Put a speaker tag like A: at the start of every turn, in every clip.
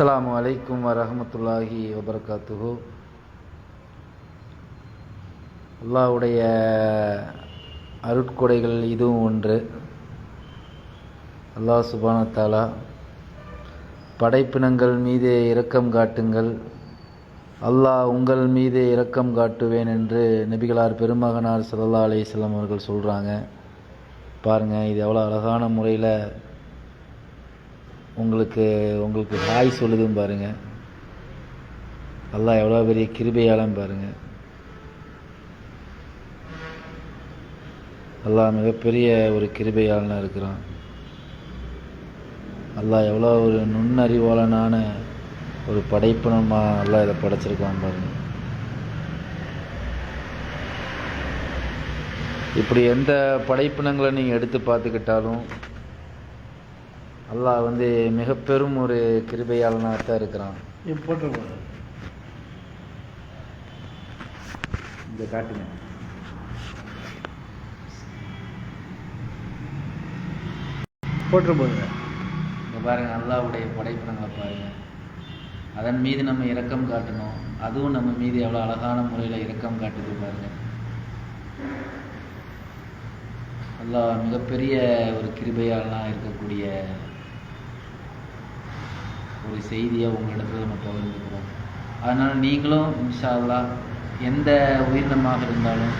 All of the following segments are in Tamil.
A: அஸ்ஸலாமு அலைக்கும் வரமத்துல்லாஹி வபரகாத்துஹு. அல்லாஹ்வுடைய அருட்கொடைகள் இதுவும் ஒன்று. அல்லாஹ் சுபானத்தாலா படைப்பினங்கள் மீது இரக்கம் காட்டுங்கள். அல்லாஹ் உங்கள் மீது இரக்கம் காட்டுவேன் என்று நபிகளார் பெருமகனார் சல்லா அலைஹி அவர்கள் சொல்கிறாங்க பாருங்கள் இது எவ்வளோ அழகான முறையில் உங்களுக்கு உங்களுக்கு ஹாய் சொல்லுதும் பாருங்கள் அல்லாஹ் எவ்வளோ பெரிய கிருபையாளம் பாருங்கள் அல்லாஹ் மிகப்பெரிய ஒரு கிருபையாளனாக இருக்கிறான். அல்லாஹ் எவ்வளோ ஒரு நுண்ணறிவாளனான ஒரு படைப்பினமாக எல்லாம் இதை படைச்சிருக்கான் பாருங்க. இப்படி எந்த படைப்பினங்களை நீங்கள் எடுத்து பார்த்துக்கிட்டாலும் அல்லாஹ் வந்து மிக பெரும் ஒரு கிருபையாளனாக தான் இருக்கிறான்.
B: நீ போட்டுருப்போம்
A: இந்த காட்டுங்க.
B: போட்டுருப்போங்க
A: இங்கே பாருங்க அல்லாஹ்வுடைய படைப்பினங்களை பாருங்க. அதன் மீது நம்ம இரக்கம் காட்டணும். அதுவும் நம்ம மீது எவ்வளோ அழகான முறையில் இரக்கம் காட்டுது பாருங்க. அல்லாஹ் மிகப்பெரிய ஒரு கிருபையாளனாக இருக்கக்கூடிய ஒரு செய்தியை உங்களிடத்தில் நம்ம பகிர்ந்துக்கிறோம். அதனால் நீங்களும் இன்ஷால்லா அல்லாஹ் எந்த உயிரினமாக இருந்தாலும்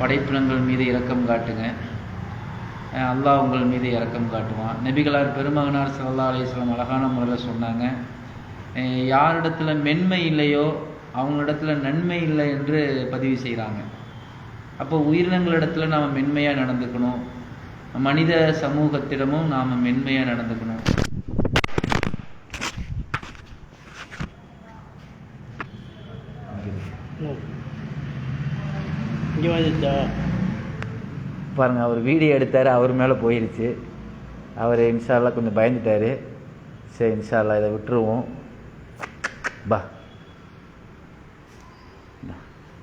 A: படைப்பினங்கள் மீது இரக்கம் காட்டுங்க. அல்லாஹ் உங்கள் மீது இரக்கம் காட்டுவான். நபிகளார் பெருமகனார் சல்லா அலிஸ்லாம் அழகான முறையில் சொன்னாங்க. யாரிடத்துல மென்மை இல்லையோ அவங்களிடத்துல நன்மை இல்லை என்று பதிவு செய்கிறாங்க அப்போ உயிரினங்களிடத்துல நாம் மென்மையாக நடந்துக்கணும். மனித சமூகத்திடமும் நாம் மென்மையாக நடந்துக்கணும்.
B: இங்கே வந்துச்சா
A: பாருங்கள் அவர் வீடியோ எடுத்தார் அவர் மேலே போயிடுச்சு அவர் இன்ஷால்லா கொஞ்சம் பயந்துட்டார். சரி இன்ஷால்லா இதை விட்டுருவோம். பா.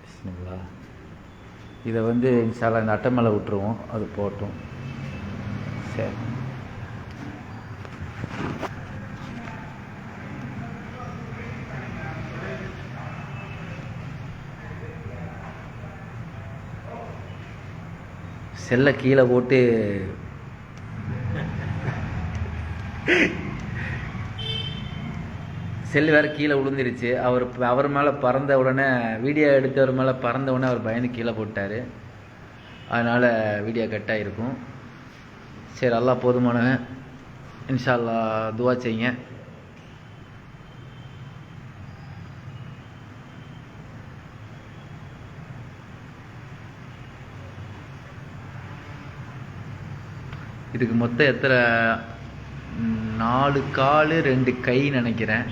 A: பிஸ்மில்லா இதை வந்து இன்ஷால்லா இந்த அட்டை மேலே விட்டுருவோம். அது போட்டும். சரி. செல்லை கீழே போட்டு செல் வேற கீழே விழுந்துருச்சு அவர் அவர் மேலே பறந்த உடனே வீடியோ எடுத்தவர் மேலே பறந்த உடனே அவர் பயந்து கீழே போட்டார். அதனால் வீடியோ கட் ஆகிருக்கும் சரி எல்லாம் போதுமானவன். இன்ஷா அல்லாஹ் துவா செய்யுங்க. இதுக்கு மொத்தம் எத்தனை நாலு கால் ரெண்டு கை நினைக்கிறேன்.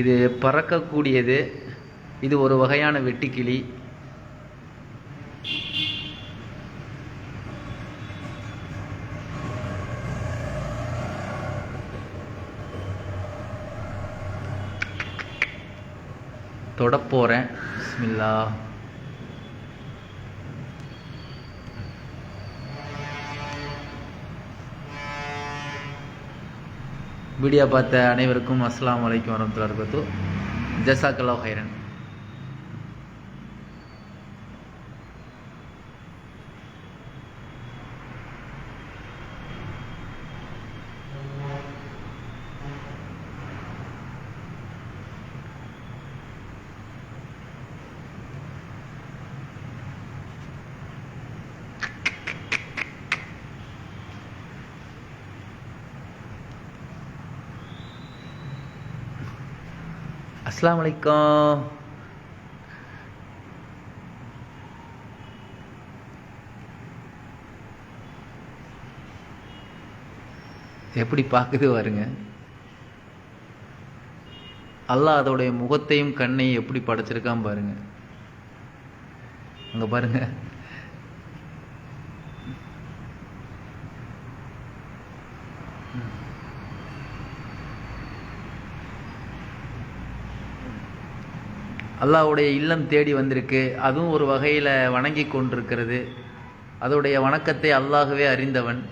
A: இது பறக்கக்கூடியது. இது ஒரு வகையான வெட்டுக்கிளி. தொடப்போகிறேன் பிஸ்மில்லா வீடியோ பார்த்த அனைவருக்கும் அஸ்லாம் அலைக்கும் வரமத்துல வரகாத்து ஜசாக்கல்லா ஹைரன் அஸ்லாம் வலைக்கம் எப்படி பார்க்குது பாருங்க. அல்லாஹ் அதோடைய முகத்தையும் கண்ணையும் எப்படி படைச்சிருக்கான் பாருங்க. அங்கே பாருங்க. அல்லாவுடைய இல்லம் தேடி வந்திருக்கு. அதுவும் ஒரு வகையில் வணங்கி கொண்டிருக்கிறது. அதோடைய வணக்கத்தை அல்லாகவே அறிந்தவன்.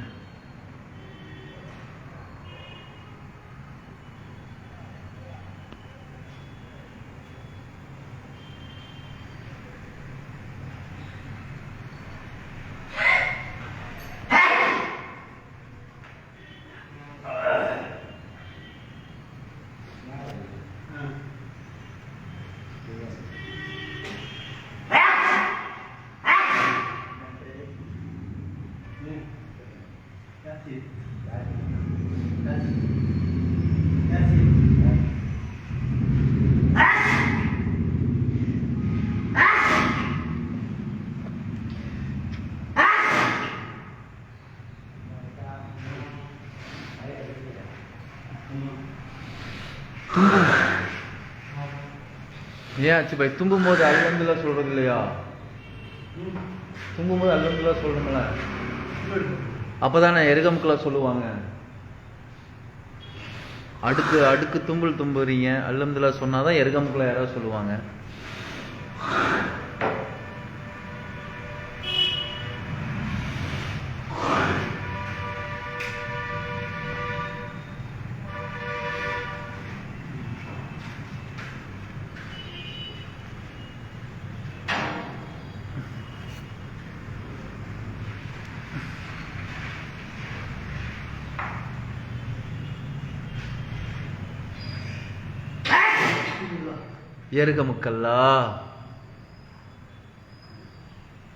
A: That's it. That's Ugh. ஏன் ஆச்சு பாய் தும்பும் போது அல்ஹம்துலில்லாஹ் சொல்றது இல்லையா தும்பும் போது அல்ஹம்துலில்லாஹ் சொல்றீங்களா அப்பதானே எருகமுக்கலா சொல்லுவாங்க. அடுக்கு அடுக்கு தும்புல் தும்புறீங்க அல்லம்துலா சொன்னாதான் எருகமுக்கலா யாராவது சொல்லுவாங்க. எருகமுக்கல்லா